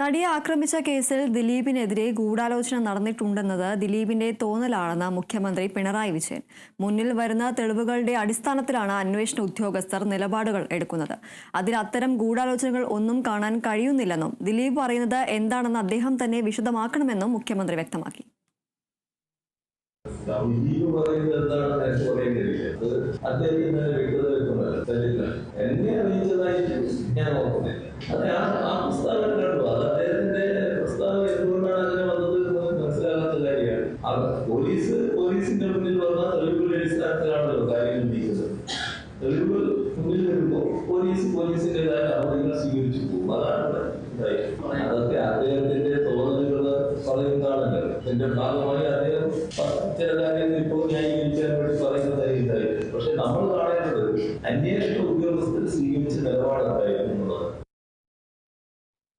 നടിയെ ആക്രമിച്ച കേസിൽ ദിലീപിനെതിരെ ഗൂഢാലോചന നടന്നിട്ടുണ്ടെന്നത് ദിലീപിന്റെ തോന്നലാണെന്ന് മുഖ്യമന്ത്രി പിണറായി വിജയൻ. മുന്നിൽ വരുന്ന തെളിവുകളുടെ അടിസ്ഥാനത്തിലാണ് അന്വേഷണ ഉദ്യോഗസ്ഥർ നിലപാടുകൾ എടുക്കുന്നത്. അതിൽ അത്തരം ഗൂഢാലോചനകൾ ഒന്നും കാണാൻ കഴിയുന്നില്ലെന്നും ദിലീപ് പറയുന്നത് എന്താണെന്ന് അദ്ദേഹം തന്നെ വിശദമാക്കണമെന്നും മുഖ്യമന്ത്രി വ്യക്തമാക്കി. ദിലീപ് പറയുന്നത് എന്താണെന്ന് എനിക്ക് പോലീസ് പോലീസിന്റെ മുന്നിൽ വന്ന തെളിവുകളുടെ അടിസ്ഥാനത്തിലാണ് കാര്യങ്ങൾ നീക്കുന്നത്. തെളിവുകൾ മുന്നിൽ വരുമ്പോൾ പോലീസ് പോലീസിന്റേതായ നടപടികൾ സ്വീകരിച്ചു പോകും. അതാണ് അതൊക്കെ അദ്ദേഹത്തിന്റെ തോന്നലുകൾ പറയുന്നതാണല്ലോ. ഇതിന്റെ ഭാഗമായി അദ്ദേഹം ചില കാര്യങ്ങൾ ഇപ്പോൾ ന്യായീകരിക്കാൻ വേണ്ടി പറയുന്നതായി ഇതായിരുന്നു പക്ഷെ നമ്മൾ കാണേണ്ടത് അന്വേഷണ ഉദ്യോഗസ്ഥർ സ്വീകരിച്ച നിലപാടുണ്ടായിരുന്നു